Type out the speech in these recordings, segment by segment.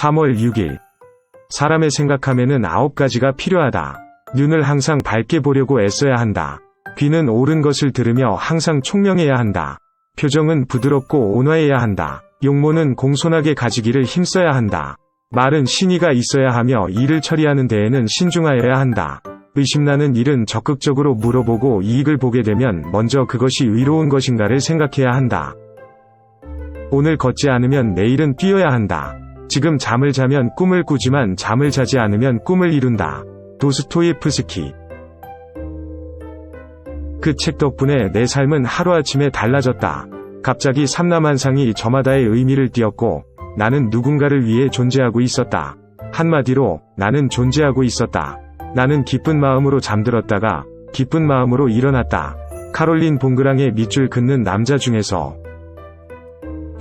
3월 6일. 사람의 생각함에는 아홉 가지가 필요하다. 눈을 항상 밝게 보려고 애써야 한다. 귀는 옳은 것을 들으며 항상 총명해야 한다. 표정은 부드럽고 온화해야 한다. 용모는 공손하게 가지기를 힘써야 한다. 말은 신의가 있어야 하며 일을 처리하는 데에는 신중하여야 한다. 의심나는 일은 적극적으로 물어보고 이익을 보게 되면 먼저 그것이 의로운 것인가를 생각해야 한다. 오늘 걷지 않으면 내일은 뛰어야 한다. 지금 잠을 자면 꿈을 꾸지만 잠을 자지 않으면 꿈을 이룬다. 도스토예프스키 그 책 덕분에 내 삶은 하루아침에 달라졌다. 갑자기 삼남한상이 저마다의 의미를 띄었고 나는 누군가를 위해 존재하고 있었다. 한마디로 나는 존재하고 있었다. 나는 기쁜 마음으로 잠들었다가 기쁜 마음으로 일어났다. 카롤린 봉그랑의 밑줄 긋는 남자 중에서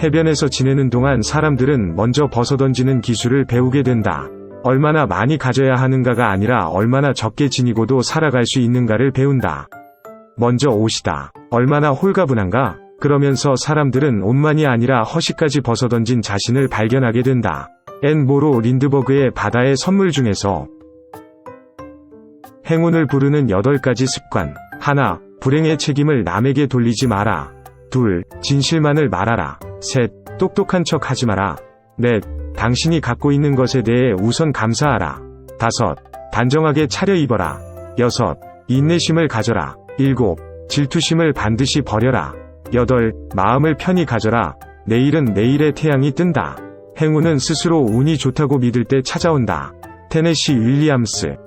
해변에서 지내는 동안 사람들은 먼저 벗어던지는 기술을 배우게 된다. 얼마나 많이 가져야 하는가가 아니라 얼마나 적게 지니고도 살아갈 수 있는가를 배운다. 먼저 옷이다. 얼마나 홀가분한가? 그러면서 사람들은 옷만이 아니라 허시까지 벗어던진 자신을 발견하게 된다. 앤 모로 린드버그의 바다의 선물 중에서 행운을 부르는 8가지 습관. 하나, 불행의 책임을 남에게 돌리지 마라. 둘, 진실만을 말하라. 셋, 똑똑한 척 하지 마라. 넷, 당신이 갖고 있는 것에 대해 우선 감사하라. 다섯, 단정하게 차려입어라. 여섯, 인내심을 가져라. 일곱, 질투심을 반드시 버려라. 여덟, 마음을 편히 가져라. 내일은 내일의 태양이 뜬다. 행운은 스스로 운이 좋다고 믿을 때 찾아온다. 테네시 윌리엄스